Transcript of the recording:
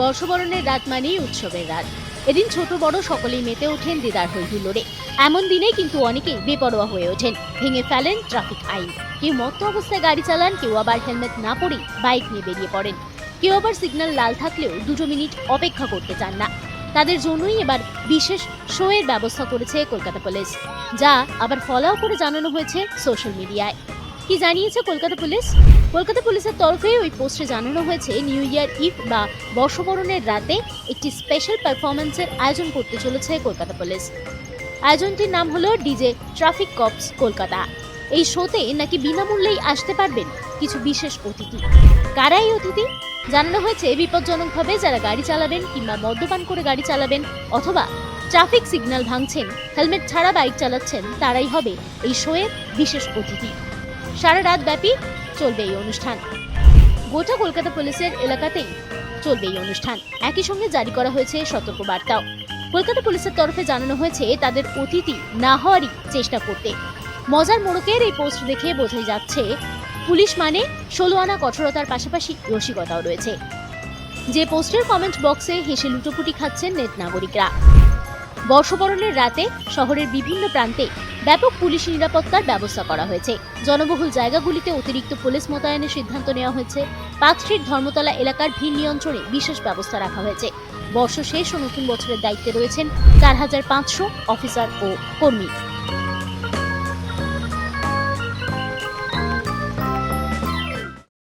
বর্ষবরণের রাত মানেই উৎসবের রাত। এদিন ছোট বড় সকলেই মেতে ওঠেন দিদার হই এমন দিনে কিন্তু অনেকেই বেপরোয়া হয়ে ওঠেন, ভেঙে ফেলেন ট্রাফিক আইন। কেউ মত্ত অবস্থায় গাড়ি চালান, কেউ আবার হেলমেট না পরেই বাইক নিয়ে বেরিয়ে পড়েন। কেউ আবার সিগন্যাল লাল থাকলেও দুটো মিনিট অপেক্ষা করতে চান না। তাদের জন্যই এবার বিশেষ শোয়ের ব্যবস্থা করেছে কলকাতা পুলিশ, যা আবার ফলাও করে জানানো হয়েছে সোশ্যাল মিডিয়ায়। কি জানিয়েছে কলকাতা পুলিশ? কলকাতা পুলিশের তরফে ওই পোস্টে জানানো হয়েছে, নিউ ইয়ার ইভ বা বর্ষবরণের রাতে একটি স্পেশাল পারফরমেন্সের আয়োজন করতে চলেছে কলকাতা পুলিশ। আয়োজনটির নাম হলো ডিজে ট্রাফিক কপস কলকাতা। এই শোতে নাকি বিনামূল্যেই আসতে পারবেন কিছু বিশেষ অতিথি। কারা এই অতিথি? জানানো হয়েছে, বিপজ্জনকভাবে যারা গাড়ি চালাবেন কিংবা মদ্যপান করে গাড়ি চালাবেন অথবা ট্রাফিক সিগন্যাল ভাঙছেন, হেলমেট ছাড়া বাইক চালাচ্ছেন, তারাই হবে এই শোয়ের বিশেষ অতিথি। সারা রাত ব্যাপী চলবে এই অনুষ্ঠান। গোটা কলকাতা পুলিশের এলাকাতেই চলবে এই অনুষ্ঠান। একই সঙ্গে জারি করা হয়েছে সতর্ক বার্তাও কলকাতা পুলিশের তরফে জানানো হয়েছে তাদের অতিথি না হওয়ারই চেষ্টা করতে। মজার মোড়কের এই পোস্ট দেখে বোঝাই যাচ্ছে, পুলিশ মানে ষোলো আনা কঠোরতার পাশাপাশি রসিকতাও রয়েছে। যে পোস্টের কমেন্ট বক্সে হেসে লুটোপুটি খাচ্ছেন নেট নাগরিকরা। বর্ষবরণের রাতে শহরের বিভিন্ন প্রান্তে ব্যাপক পুলিশ নিরাপত্তার ব্যবস্থা করা হয়েছে। জনবহুল জায়গাগুলিতে অতিরিক্ত পুলিশ মোতায়েনের সিদ্ধান্ত নেওয়া হয়েছে। স্ট্রিট ধর্মতলা এলাকার ভিড় নিয়ন্ত্রণে বিশেষ ব্যবস্থা রাখা হয়েছে। বর্ষ শেষ ও নতুন বছরের দায়িত্বে রয়েছেন চার হাজার পাঁচশো অফিসার ও কর্মী।